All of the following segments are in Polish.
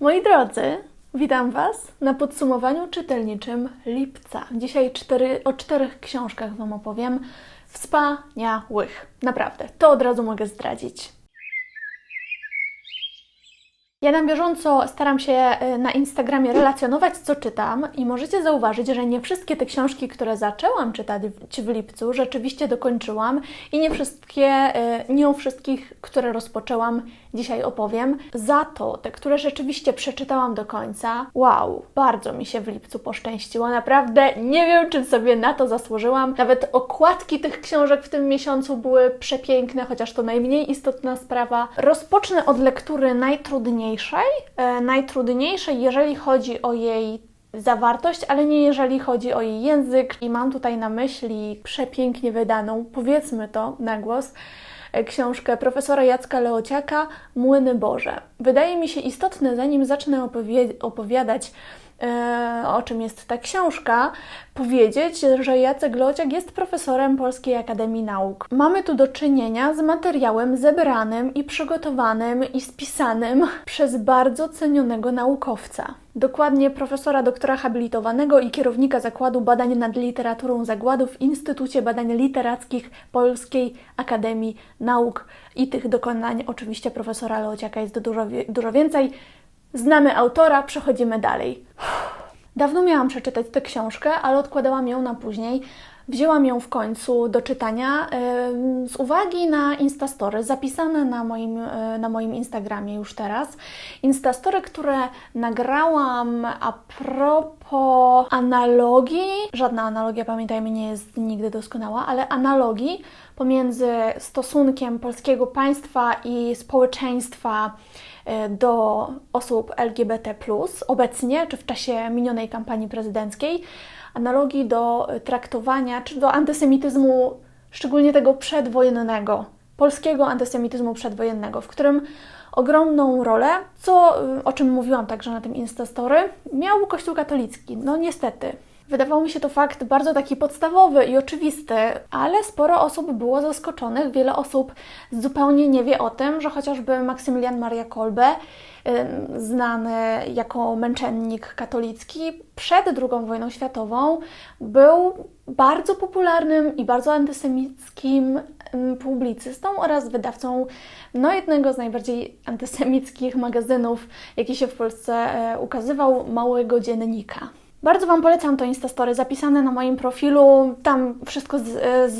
Moi drodzy, witam Was na podsumowaniu czytelniczym lipca. Dzisiaj cztery, o czterech książkach Wam opowiem. Wspaniałych. Naprawdę, to od razu mogę zdradzić. Ja na bieżąco staram się e, na Instagramie relacjonować, co czytam, i możecie zauważyć, że nie wszystkie te książki, które zaczęłam czytać w lipcu, rzeczywiście dokończyłam, i nie wszystkie, e, nie o wszystkich, które rozpoczęłam, dzisiaj opowiem. Za to, te, które rzeczywiście przeczytałam do końca, wow, bardzo mi się w lipcu poszczęściło. Naprawdę nie wiem, czy sobie na to zasłużyłam. Nawet okładki tych książek w tym miesiącu były przepiękne, chociaż to najmniej istotna sprawa. Rozpocznę od lektury najtrudniejszej. E, najtrudniejszej, jeżeli chodzi o jej zawartość, ale nie jeżeli chodzi o jej język. I mam tutaj na myśli przepięknie wydaną, powiedzmy to na głos, E, książkę profesora Jacka Leociaka Młyny Boże. Wydaje mi się istotne, zanim zacznę opowiadać o czym jest ta książka, powiedzieć, że Jacek Leociak jest profesorem Polskiej Akademii Nauk. Mamy tu do czynienia z materiałem zebranym i przygotowanym i spisanym przez bardzo cenionego naukowca dokładnie profesora doktora habilitowanego i kierownika Zakładu Badań nad Literaturą Zagładu w Instytucie Badań Literackich Polskiej Akademii Nauk. I tych dokonań oczywiście profesora Leociaka jest dużo, dużo więcej. Znamy autora, przechodzimy dalej. Dawno miałam przeczytać tę książkę, ale odkładałam ją na później. Wzięłam ją w końcu do czytania z uwagi na Instastory zapisane na moim, e, na moim Instagramie już teraz. Instastory, które nagrałam a propos analogii, żadna analogia, pamiętajmy, nie jest nigdy doskonała, ale analogii pomiędzy stosunkiem polskiego państwa i społeczeństwa e, do osób LGBT, obecnie czy w czasie minionej kampanii prezydenckiej analogii do traktowania, czy do antysemityzmu, szczególnie tego przedwojennego, polskiego antysemityzmu przedwojennego, w którym ogromną rolę, co, o czym mówiłam także na tym Instastory, miał Kościół katolicki. No niestety. Wydawał mi się to fakt bardzo taki podstawowy i oczywisty, ale sporo osób było zaskoczonych. Wiele osób zupełnie nie wie o tym, że chociażby Maksymilian Maria Kolbe znany jako męczennik katolicki, przed II wojną światową był bardzo popularnym i bardzo antysemickim publicystą oraz wydawcą no, jednego z najbardziej antysemickich magazynów, jaki się w Polsce e, ukazywał, Małego Dziennika. Bardzo Wam polecam to Instastory zapisane na moim profilu. Tam wszystko z,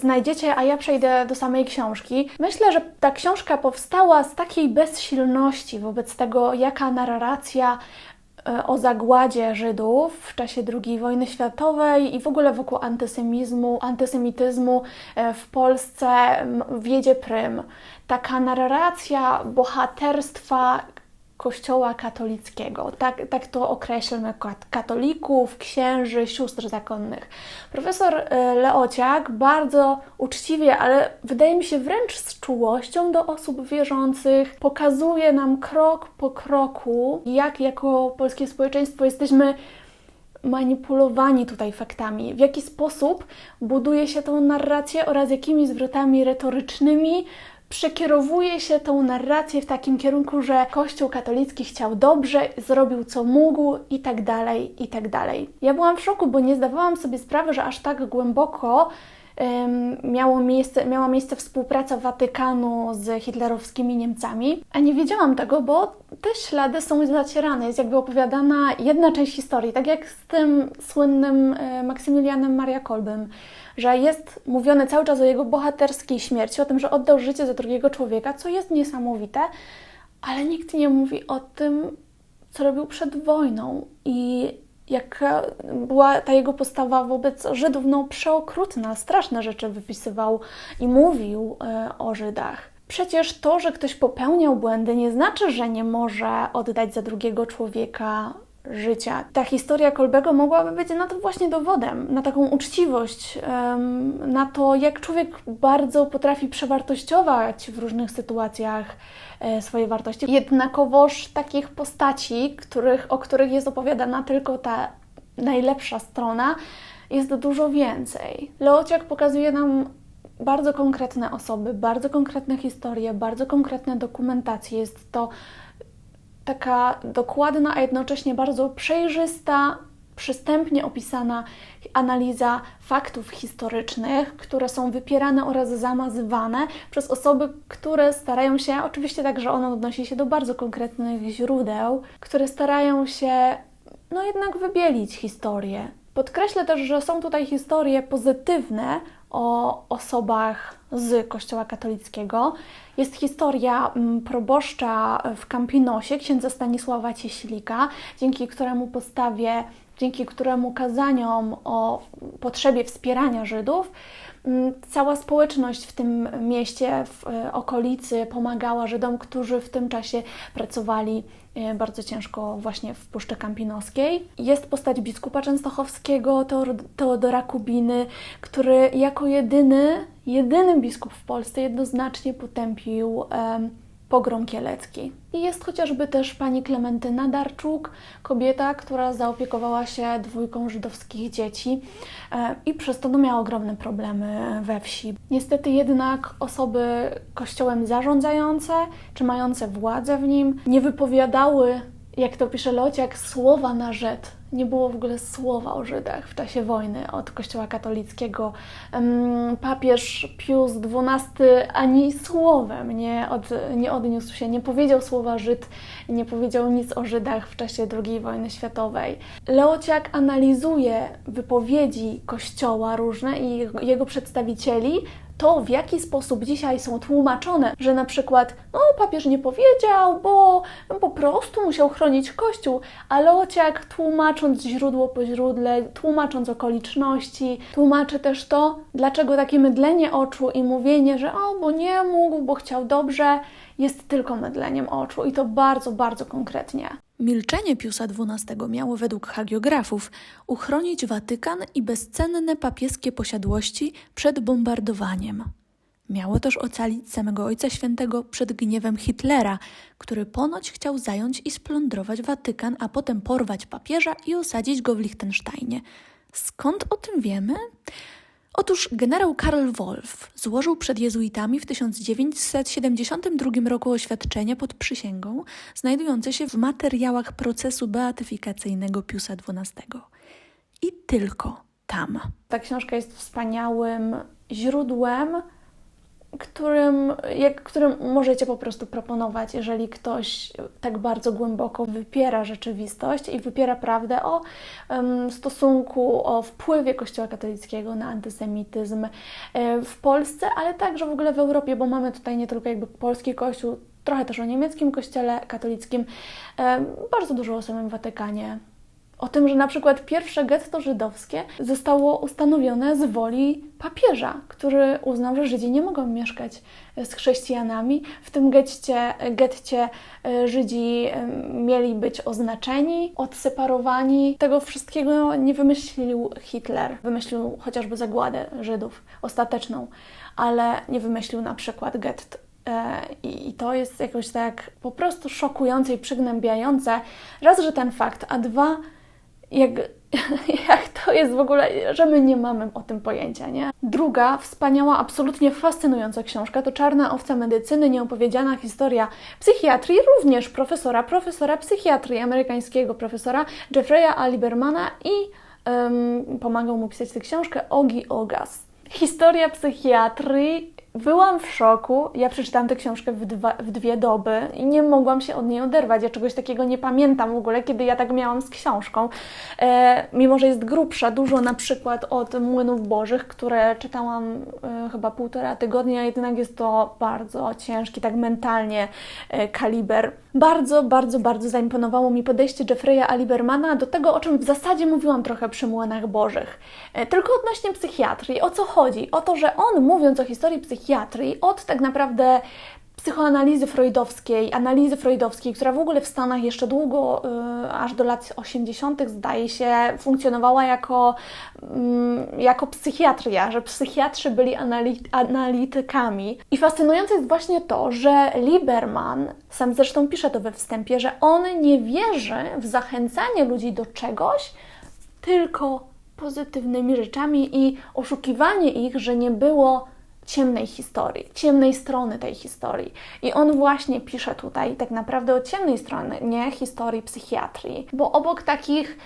znajdziecie, a ja przejdę do samej książki. Myślę, że ta książka powstała z takiej bezsilności wobec tego, jaka narracja e, o zagładzie Żydów w czasie II wojny światowej i w ogóle wokół antysemizmu, antysemityzmu e, w Polsce wiedzie prym. Taka narracja bohaterstwa Kościoła katolickiego. Tak, tak to określmy katolików, księży, sióstr zakonnych. Profesor e, Leociak bardzo uczciwie, ale wydaje mi się wręcz z czułością do osób wierzących, pokazuje nam krok po kroku, jak jako polskie społeczeństwo jesteśmy manipulowani tutaj faktami, w jaki sposób buduje się tą narrację oraz jakimi zwrotami retorycznymi przekierowuje się tą narrację w takim kierunku, że Kościół katolicki chciał dobrze, zrobił co mógł i tak dalej, i tak dalej. Ja byłam w szoku, bo nie zdawałam sobie sprawy, że aż tak głęboko miało miejsce, miała miejsce współpraca Watykanu z hitlerowskimi Niemcami, a nie wiedziałam tego, bo te ślady są zacierane. Jest jakby opowiadana jedna część historii, tak jak z tym słynnym e, Maksymilianem Maria Kolbym, że jest mówione cały czas o jego bohaterskiej śmierci, o tym, że oddał życie za drugiego człowieka, co jest niesamowite, ale nikt nie mówi o tym, co robił przed wojną i jaka była ta jego postawa wobec Żydów, no przeokrutna, straszne rzeczy wypisywał i mówił e, o Żydach. Przecież to, że ktoś popełniał błędy, nie znaczy, że nie może oddać za drugiego człowieka życia. Ta historia Kolbego mogłaby być na to właśnie dowodem, na taką uczciwość, na to, jak człowiek bardzo potrafi przewartościować w różnych sytuacjach e, swoje wartości. Jednakowoż takich postaci, których, o których jest opowiadana tylko ta najlepsza strona, jest dużo więcej. Leociak pokazuje nam bardzo konkretne osoby, bardzo konkretne historie, bardzo konkretne dokumentacje. Jest to taka dokładna, a jednocześnie bardzo przejrzysta, przystępnie opisana analiza faktów historycznych, które są wypierane oraz zamazywane przez osoby, które starają się, oczywiście także ono odnosi się do bardzo konkretnych źródeł, które starają się no jednak wybielić historię. Podkreślę też, że są tutaj historie pozytywne o osobach z Kościoła katolickiego. Jest historia mm, proboszcza w Campinosie, księdza Stanisława Cieślika, dzięki któremu postawie, dzięki któremu kazaniom o potrzebie wspierania Żydów, mm, cała społeczność w tym mieście, w e, okolicy pomagała Żydom, którzy w tym czasie pracowali bardzo ciężko właśnie w Puszczy Kampinoskiej. Jest postać biskupa częstochowskiego, Teodora Kubiny, który jako jedyny, jedyny biskup w Polsce jednoznacznie potępił pogrom kielecki. I jest chociażby też pani Klementyna Darczuk, kobieta, która zaopiekowała się dwójką żydowskich dzieci e, i przez to no, miała ogromne problemy we wsi. Niestety jednak osoby kościołem zarządzające, czy mające władzę w nim, nie wypowiadały, jak to pisze Lociak, słowa na rzecz nie było w ogóle słowa o Żydach w czasie wojny od Kościoła katolickiego. Papież Pius XII ani słowem nie, od, nie odniósł się, nie powiedział słowa Żyd, nie powiedział nic o Żydach w czasie II wojny światowej. Leociak analizuje wypowiedzi Kościoła różne i jego przedstawicieli, to, w jaki sposób dzisiaj są tłumaczone, że na przykład, no, papież nie powiedział, bo po prostu musiał chronić Kościół, ale Ociak tłumacząc źródło po źródle, tłumacząc okoliczności, tłumaczy też to, dlaczego takie mydlenie oczu i mówienie, że o, bo nie mógł, bo chciał dobrze, jest tylko mydleniem oczu i to bardzo, bardzo konkretnie. Milczenie Piusa XII miało według hagiografów uchronić Watykan i bezcenne papieskie posiadłości przed bombardowaniem. Miało też ocalić samego Ojca Świętego przed gniewem Hitlera, który ponoć chciał zająć i splądrować Watykan, a potem porwać papieża i osadzić go w Liechtensteinie. Skąd o tym wiemy? Otóż generał Karl Wolff złożył przed jezuitami w 1972 roku oświadczenie pod przysięgą, znajdujące się w materiałach procesu beatyfikacyjnego Piusa XII. I tylko tam. Ta książka jest wspaniałym źródłem którym, jak, którym możecie po prostu proponować, jeżeli ktoś tak bardzo głęboko wypiera rzeczywistość i wypiera prawdę o um, stosunku, o wpływie Kościoła katolickiego na antysemityzm e, w Polsce, ale także w ogóle w Europie, bo mamy tutaj nie tylko jakby polski Kościół, trochę też o niemieckim Kościele katolickim, e, bardzo dużo o samym Watykanie o tym, że na przykład pierwsze getto żydowskie zostało ustanowione z woli papieża, który uznał, że Żydzi nie mogą mieszkać z chrześcijanami. W tym getcie, getcie e, Żydzi e, mieli być oznaczeni, odseparowani. Tego wszystkiego nie wymyślił Hitler. Wymyślił chociażby zagładę Żydów ostateczną, ale nie wymyślił na przykład gett e, i to jest jakoś tak po prostu szokujące i przygnębiające. Raz, że ten fakt, a dwa, jak, jak to jest w ogóle, że my nie mamy o tym pojęcia, nie? Druga, wspaniała, absolutnie fascynująca książka to Czarna owca medycyny, nieopowiedziana historia psychiatrii, również profesora, profesora psychiatrii, amerykańskiego profesora Jeffrey'a Alibermana i um, pomagał mu pisać tę książkę Ogi Ogas. Historia psychiatrii Byłam w szoku. Ja przeczytałam tę książkę w, dwa, w, dwie doby i nie mogłam się od niej oderwać. Ja czegoś takiego nie pamiętam w ogóle, kiedy ja tak miałam z książką. E, mimo, że jest grubsza, dużo na przykład od Młynów Bożych, które czytałam e, chyba półtora tygodnia, jednak jest to bardzo ciężki, tak mentalnie e, kaliber. Bardzo, bardzo, bardzo zaimponowało mi podejście Jeffrey'a Alibermana do tego, o czym w zasadzie mówiłam trochę przy Młynach Bożych. E, tylko odnośnie psychiatrii. O co chodzi? O to, że on mówiąc o historii psychiatrii, od tak naprawdę psychoanalizy freudowskiej, analizy freudowskiej, która w ogóle w Stanach jeszcze długo, y, aż do lat 80., zdaje się, funkcjonowała jako, y, jako psychiatria, że psychiatrzy byli analit analitykami. I fascynujące jest właśnie to, że Lieberman, sam zresztą pisze to we wstępie, że on nie wierzy w zachęcanie ludzi do czegoś, tylko pozytywnymi rzeczami i oszukiwanie ich, że nie było ciemnej historii, ciemnej strony tej historii. I on właśnie pisze tutaj tak naprawdę o ciemnej stronie, nie historii psychiatrii, bo obok takich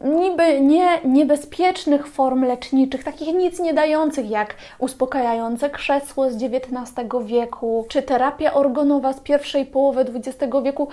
niby nie niebezpiecznych form leczniczych, takich nic nie dających jak uspokajające krzesło z XIX wieku, czy terapia organowa z pierwszej połowy XX wieku,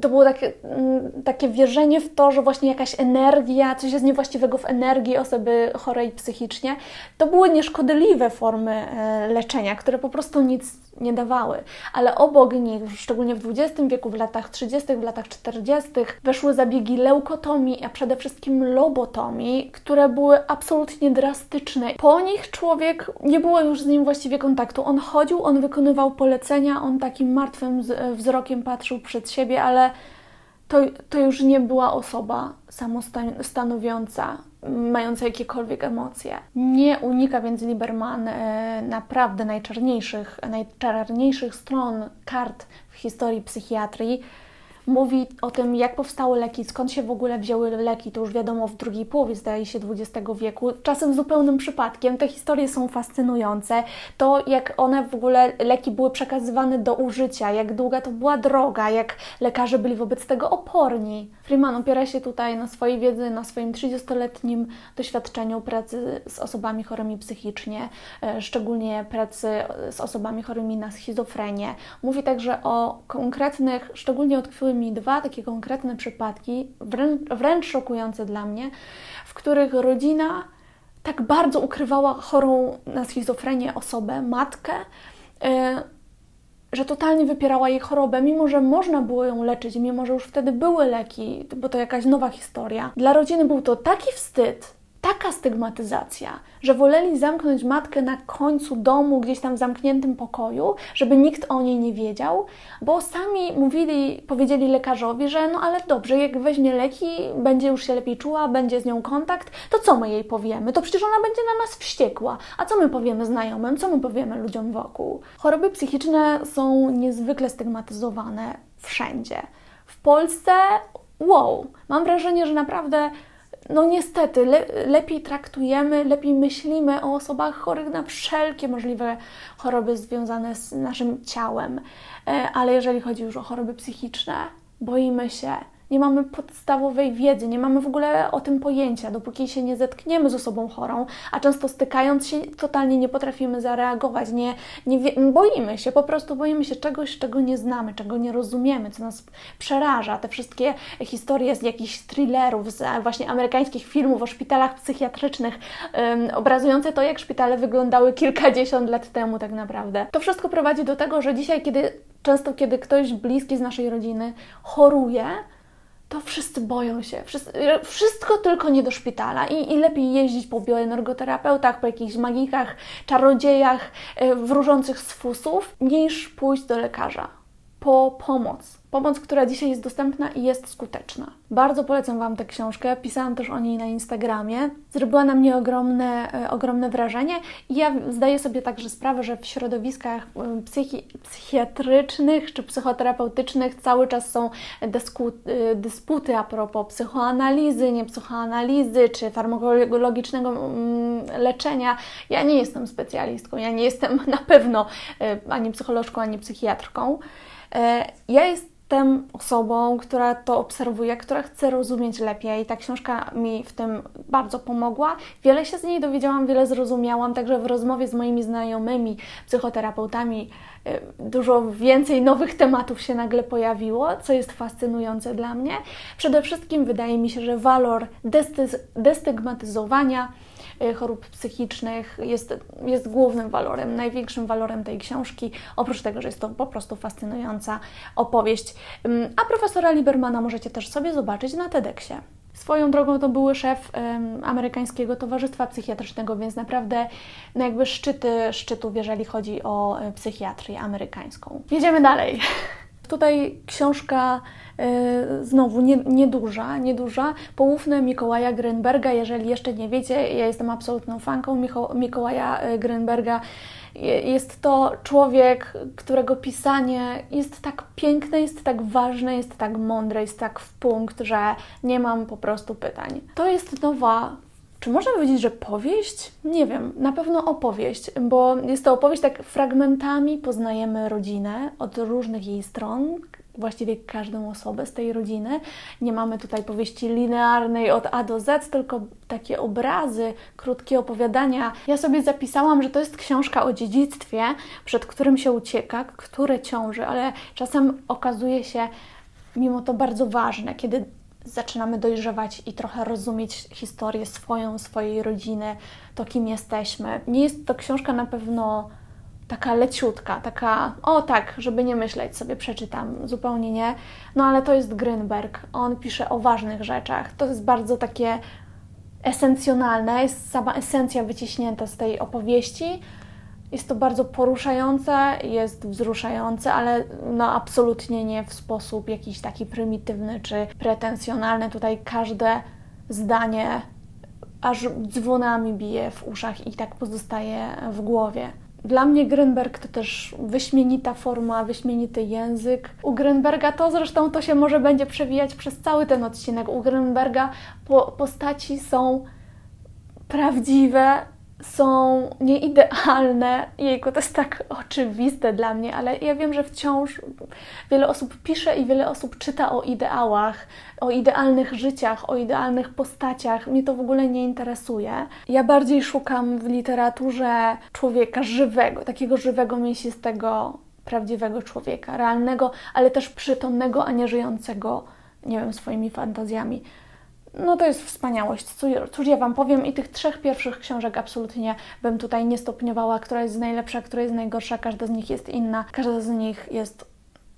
to było takie, mm, takie wierzenie w to, że właśnie jakaś energia, coś jest niewłaściwego w energii osoby chorej psychicznie, to były nieszkodliwe formy e, leczenia, które po prostu nic nie dawały. Ale obok nich, szczególnie w XX wieku, w latach 30., w latach 40., weszły zabiegi leukotomii, a przede wszystkim lobotomii, które były absolutnie drastyczne. Po nich człowiek, nie było już z nim właściwie kontaktu. On chodził, on wykonywał polecenia, on takim martwym wzrokiem patrzył przed siebie, ale to, to już nie była osoba samostanowiąca, mająca jakiekolwiek emocje. Nie unika więc Lieberman e, naprawdę najczarniejszych, najczarniejszych stron kart w historii psychiatrii. Mówi o tym, jak powstały leki, skąd się w ogóle wzięły leki, to już wiadomo w drugiej połowie, zdaje się, XX wieku. Czasem zupełnym przypadkiem. Te historie są fascynujące. To, jak one w ogóle, leki były przekazywane do użycia, jak długa to była droga, jak lekarze byli wobec tego oporni. Freeman opiera się tutaj na swojej wiedzy, na swoim 30-letnim doświadczeniu pracy z osobami chorymi psychicznie, e, szczególnie pracy z osobami chorymi na schizofrenię. Mówi także o konkretnych, szczególnie utkwiły mi dwa takie konkretne przypadki, wręcz, wręcz szokujące dla mnie, w których rodzina tak bardzo ukrywała chorą na schizofrenię osobę, matkę, e, że totalnie wypierała jej chorobę, mimo że można było ją leczyć, mimo że już wtedy były leki, bo to jakaś nowa historia. Dla rodziny był to taki wstyd, taka stygmatyzacja, że woleli zamknąć matkę na końcu domu, gdzieś tam w zamkniętym pokoju, żeby nikt o niej nie wiedział, bo sami mówili, powiedzieli lekarzowi, że no ale dobrze, jak weźmie leki, będzie już się lepiej czuła, będzie z nią kontakt, to co my jej powiemy? To przecież ona będzie na nas wściekła. A co my powiemy znajomym? Co my powiemy ludziom wokół? Choroby psychiczne są niezwykle stygmatyzowane wszędzie. W Polsce, wow, mam wrażenie, że naprawdę no niestety, le, lepiej traktujemy, lepiej myślimy o osobach chorych na wszelkie możliwe choroby związane z naszym ciałem. E, Ale jeżeli chodzi już o choroby psychiczne, boimy się. Nie mamy podstawowej wiedzy, nie mamy w ogóle o tym pojęcia, dopóki się nie zetkniemy z osobą chorą, a często stykając się, totalnie nie potrafimy zareagować, nie, nie wie, boimy się, po prostu boimy się czegoś, czego nie znamy, czego nie rozumiemy, co nas przeraża. Te wszystkie historie z jakichś thrillerów, z właśnie amerykańskich filmów o szpitalach psychiatrycznych, obrazujące to, jak szpitale wyglądały kilkadziesiąt lat temu tak naprawdę. To wszystko prowadzi do tego, że dzisiaj, kiedy często kiedy ktoś bliski z naszej rodziny choruje, to wszyscy boją się. Wszyscy, wszystko tylko nie do szpitala. I, I lepiej jeździć po bioenergoterapeutach, po jakichś magikach, czarodziejach e, wróżących z fusów, niż pójść do lekarza po pomoc. Pomoc, która dzisiaj jest dostępna i jest skuteczna. Bardzo polecam Wam tę książkę. Pisałam też o niej na Instagramie. Zrobiła na mnie ogromne, e, ogromne wrażenie i ja zdaję sobie także sprawę, że w środowiskach e, psychi psychiatrycznych czy psychoterapeutycznych cały czas są dysku, e, dysputy a propos psychoanalizy, niepsychoanalizy czy farmakologicznego mm, leczenia. Ja nie jestem specjalistką, ja nie jestem na pewno ani psycholożką, ani psychiatrką. E, Ja jestem osobą, która to obserwuje, która chce rozumieć lepiej. Ta książka mi w tym bardzo pomogła. Wiele się z niej dowiedziałam, wiele zrozumiałam, także w rozmowie z moimi znajomymi, psychoterapeutami, e, dużo więcej nowych tematów się nagle pojawiło, co jest fascynujące dla mnie. Przede wszystkim wydaje mi się, że walor desty- destygmatyzowania chorób psychicznych jest, jest głównym walorem, największym walorem tej książki, oprócz tego, że jest to po prostu fascynująca opowieść. Ym, A profesora Libermana możecie też sobie zobaczyć na TEDxie. Swoją drogą to były szef ym, amerykańskiego towarzystwa psychiatrycznego, więc naprawdę no jakby szczyty szczytów, jeżeli chodzi o y, psychiatrię amerykańską. Jedziemy dalej. Tutaj książka y, znowu nie, nieduża, nieduża. Poufne Mikołaja Grynberga. Jeżeli jeszcze nie wiecie, ja jestem absolutną fanką Micho, Mikołaja Grynberga. Je- Jest to człowiek, którego pisanie jest tak piękne, jest tak ważne, jest tak mądre, jest tak w punkt, że nie mam po prostu pytań. To jest nowa Czy można powiedzieć, że powieść? Nie wiem, na pewno opowieść, bo jest to opowieść tak fragmentami, poznajemy rodzinę od różnych jej stron, właściwie każdą osobę z tej rodziny. Nie mamy tutaj powieści linearnej od A do Z, tylko takie obrazy, krótkie opowiadania. Ja sobie zapisałam, że to jest książka o dziedzictwie, przed którym się ucieka, które ciąży, ale czasem okazuje się mimo to bardzo ważne, kiedy zaczynamy dojrzewać i trochę rozumieć historię swoją, swojej rodziny, to kim jesteśmy. Nie jest to książka na pewno taka leciutka, taka, o tak, żeby nie myśleć, sobie przeczytam, zupełnie nie. No ale to jest Grynberg, on pisze o ważnych rzeczach. To jest bardzo takie esencjonalne, jest sama esencja wyciśnięta z tej opowieści. Jest to bardzo poruszające, jest wzruszające, ale no absolutnie nie w sposób jakiś taki prymitywny czy pretensjonalny. Tutaj każde zdanie aż dzwonami bije w uszach i tak pozostaje w głowie. Dla mnie Grynberg to też wyśmienita forma, wyśmienity język. U Grynberga to zresztą to się może będzie przewijać przez cały ten odcinek. U Grynberga po, postaci są prawdziwe, są nieidealne. Jejku, to jest tak oczywiste dla mnie, ale ja wiem, że wciąż wiele osób pisze i wiele osób czyta o ideałach, o idealnych życiach, o idealnych postaciach. Mnie to w ogóle nie interesuje. Ja bardziej szukam w literaturze człowieka żywego, takiego żywego, mięsistego, prawdziwego człowieka, realnego, ale też przytomnego, a nie żyjącego, nie wiem, swoimi fantazjami. No to jest wspaniałość. Cóż- ja Wam powiem i tych trzech pierwszych książek absolutnie bym tutaj nie stopniowała, która jest najlepsza, która jest najgorsza, każda z nich jest inna, każda z nich jest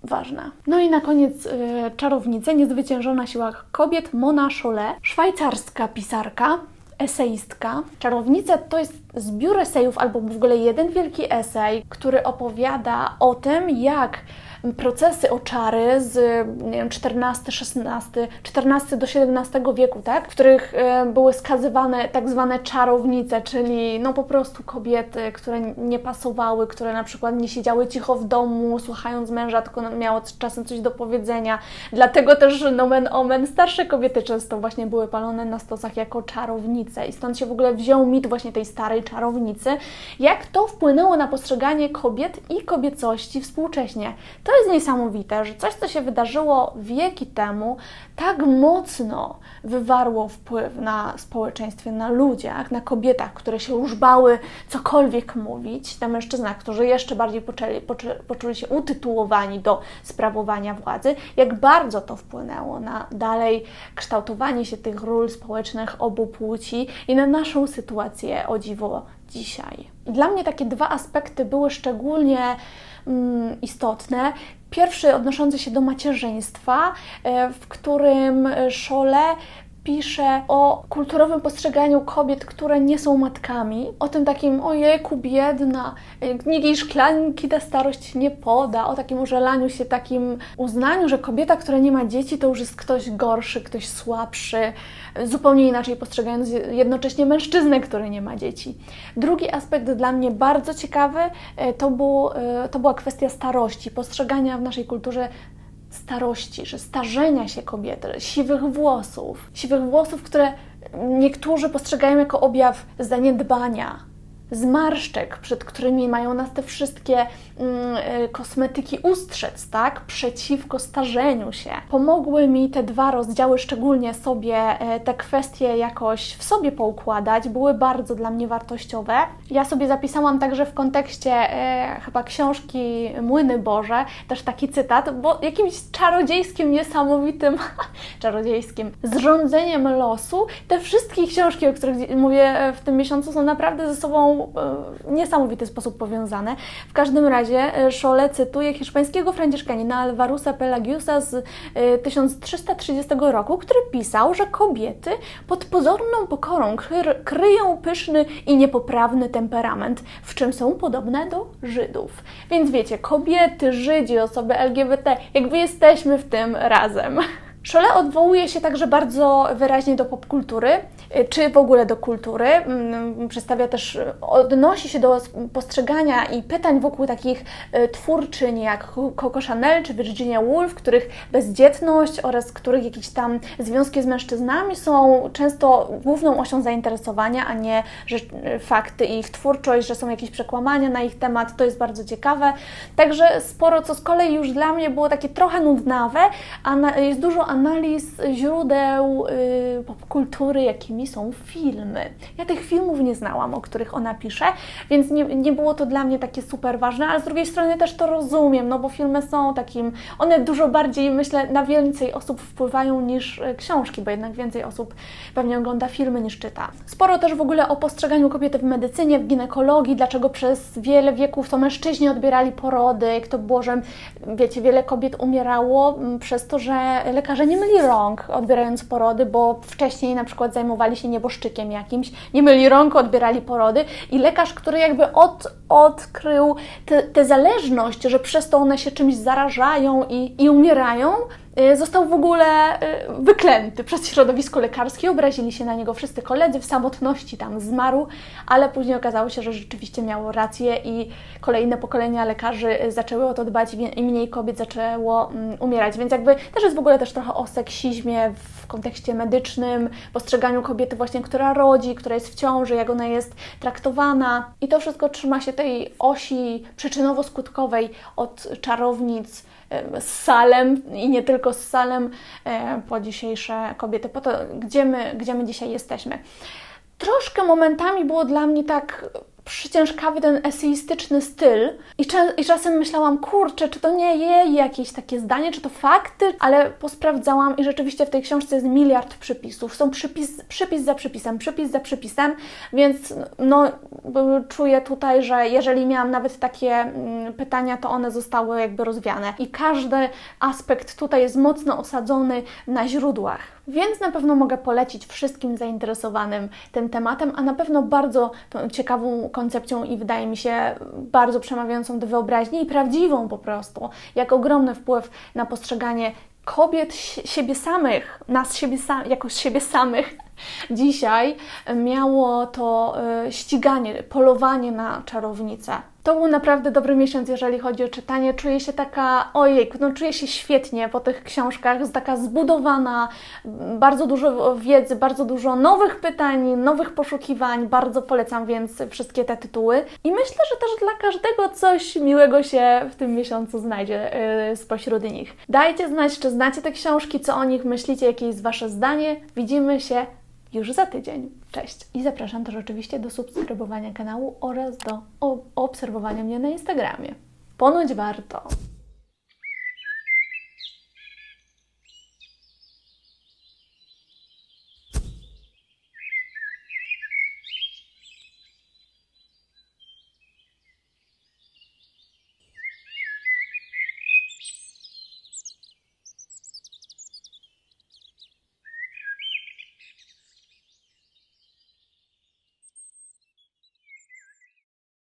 ważna. No i na koniec y, Czarownice, niezwyciężona siła kobiet, Mona Chollet, szwajcarska pisarka, eseistka. Czarownice to jest zbiór esejów, albo w ogóle jeden wielki esej, który opowiada o tym, jak procesy o czary z nie wiem, XIV, XVI, XIV do XVII wieku, tak? w których e, były skazywane tak zwane czarownice, czyli no po prostu kobiety, które nie pasowały, które na przykład nie siedziały cicho w domu, słuchając męża, tylko miały czasem coś do powiedzenia. Dlatego też nomen omen starsze kobiety często właśnie były palone na stosach jako czarownice i stąd się w ogóle wziął mit właśnie tej starej czarownicy. Jak to wpłynęło na postrzeganie kobiet i kobiecości współcześnie? To jest niesamowite, że coś, co się wydarzyło wieki temu, tak mocno wywarło wpływ na społeczeństwie, na ludziach, na kobietach, które się już bały cokolwiek mówić, na mężczyznach, którzy jeszcze bardziej poczuli się utytułowani do sprawowania władzy, jak bardzo to wpłynęło na dalej kształtowanie się tych ról społecznych obu płci i na naszą sytuację, o dziwo, dzisiaj. Dla mnie takie dwa aspekty były szczególnie mm, istotne. Pierwszy odnoszący się do macierzyństwa, e, w którym Szole pisze o kulturowym postrzeganiu kobiet, które nie są matkami, o tym takim ojejku, biedna, e, nikt jej szklanki ta starość nie poda, o takim użalaniu się, takim uznaniu, że kobieta, która nie ma dzieci, to już jest ktoś gorszy, ktoś słabszy, e, zupełnie inaczej postrzegając jednocześnie mężczyznę, który nie ma dzieci. Drugi aspekt dla mnie bardzo ciekawy e, to, był, e, to była kwestia starości, postrzegania w naszej kulturze starości, że starzenia się kobiety, siwych włosów, siwych włosów, które niektórzy postrzegają jako objaw zaniedbania, zmarszczek, przed którymi mają nas te wszystkie mm, y, kosmetyki ustrzec, tak? Przeciwko starzeniu się. Pomogły mi te dwa rozdziały, szczególnie sobie e, te kwestie jakoś w sobie poukładać, były bardzo dla mnie wartościowe. Ja sobie zapisałam także w kontekście e, chyba książki Młyny Boże, też taki cytat, bo jakimś czarodziejskim, niesamowitym, czarodziejskim zrządzeniem losu, te wszystkie książki, o których mówię e, w tym miesiącu, są naprawdę ze sobą e, w niesamowity sposób powiązane. W każdym razie e, Szole cytuje hiszpańskiego franciszkanina Alvarusa Pelagiusa z e, 1330 roku, który pisał, że kobiety pod pozorną pokorą kry, kryją pyszny i niepoprawny temperament, w czym są podobne do Żydów. Więc wiecie, kobiety, Żydzi, osoby LGBT, jakby jesteśmy w tym razem. Szole odwołuje się także bardzo wyraźnie do popkultury, y, czy w ogóle do kultury. Mm, Przedstawia też, y, odnosi się do postrzegania i pytań wokół takich y, twórczyń jak Coco Chanel czy Virginia Woolf, których bezdzietność oraz których jakieś tam związki z mężczyznami są często główną osią zainteresowania, a nie że, fakty ich twórczość, że są jakieś przekłamania na ich temat. To jest bardzo ciekawe. Także sporo, co z kolei już dla mnie było takie trochę nudnawe, a jest dużo analiz źródeł y, popkultury, jakimi są filmy. Ja tych filmów nie znałam, o których ona pisze, więc nie, nie było to dla mnie takie super ważne, ale z drugiej strony też to rozumiem, no bo filmy są takim, one dużo bardziej, myślę, na więcej osób wpływają niż y, książki, bo jednak więcej osób pewnie ogląda filmy niż czyta. Sporo też w ogóle o postrzeganiu kobiety w medycynie, w ginekologii, dlaczego przez wiele wieków to mężczyźni odbierali porody, jak to było, że wiecie, wiele kobiet umierało przez to, że lekarze nie myli rąk odbierając porody, bo wcześniej na przykład zajmowali się nieboszczykiem jakimś, nie myli rąk, odbierali porody i lekarz, który jakby od, odkrył tę zależność, że przez to one się czymś zarażają i, i umierają, został w ogóle y, wyklęty przez środowisko lekarskie. Obrazili się na niego wszyscy koledzy, w samotności tam zmarł, ale później okazało się, że rzeczywiście miało rację i kolejne pokolenia lekarzy y, zaczęły o to dbać i mniej kobiet zaczęło mm, umierać. Więc jakby też jest w ogóle też trochę o seksizmie w kontekście medycznym, postrzeganiu kobiety właśnie, która rodzi, która jest w ciąży, jak ona jest traktowana. I to wszystko trzyma się tej osi przyczynowo-skutkowej od czarownic z Salem i nie tylko z Salem e, po dzisiejsze kobiety, po to, gdzie my, gdzie my dzisiaj jesteśmy. Troszkę momentami było dla mnie tak przyciężkawy ten eseistyczny styl I, i czasem myślałam, kurczę, czy to nie jej jakieś takie zdanie, czy to fakty, ale posprawdzałam i rzeczywiście w tej książce jest miliard przypisów. Są przypis, przypis za przypisem, przypis za przypisem, więc no, czuję tutaj, że jeżeli miałam nawet takie mm, pytania, to one zostały jakby rozwiane. I każdy aspekt tutaj jest mocno osadzony na źródłach. Więc na pewno mogę polecić wszystkim zainteresowanym tym tematem, a na pewno bardzo ciekawą koncepcją i wydaje mi się bardzo przemawiającą do wyobraźni i prawdziwą po prostu, jak ogromny wpływ na postrzeganie kobiet, siebie samych, nas siebie sam, jako siebie samych dzisiaj miało to y, ściganie, polowanie na czarownicę. To był naprawdę dobry miesiąc, jeżeli chodzi o czytanie. Czuję się taka, ojej, no czuję się świetnie po tych książkach, taka zbudowana, bardzo dużo wiedzy, bardzo dużo nowych pytań, nowych poszukiwań. Bardzo polecam więc wszystkie te tytuły. I myślę, że też dla każdego coś miłego się w tym miesiącu znajdzie yy, spośród nich. Dajcie znać, czy znacie te książki, co o nich myślicie, jakie jest Wasze zdanie. Widzimy się już za tydzień. Cześć! I zapraszam też oczywiście do subskrybowania kanału oraz do obserwowania mnie na Instagramie. Ponoć warto.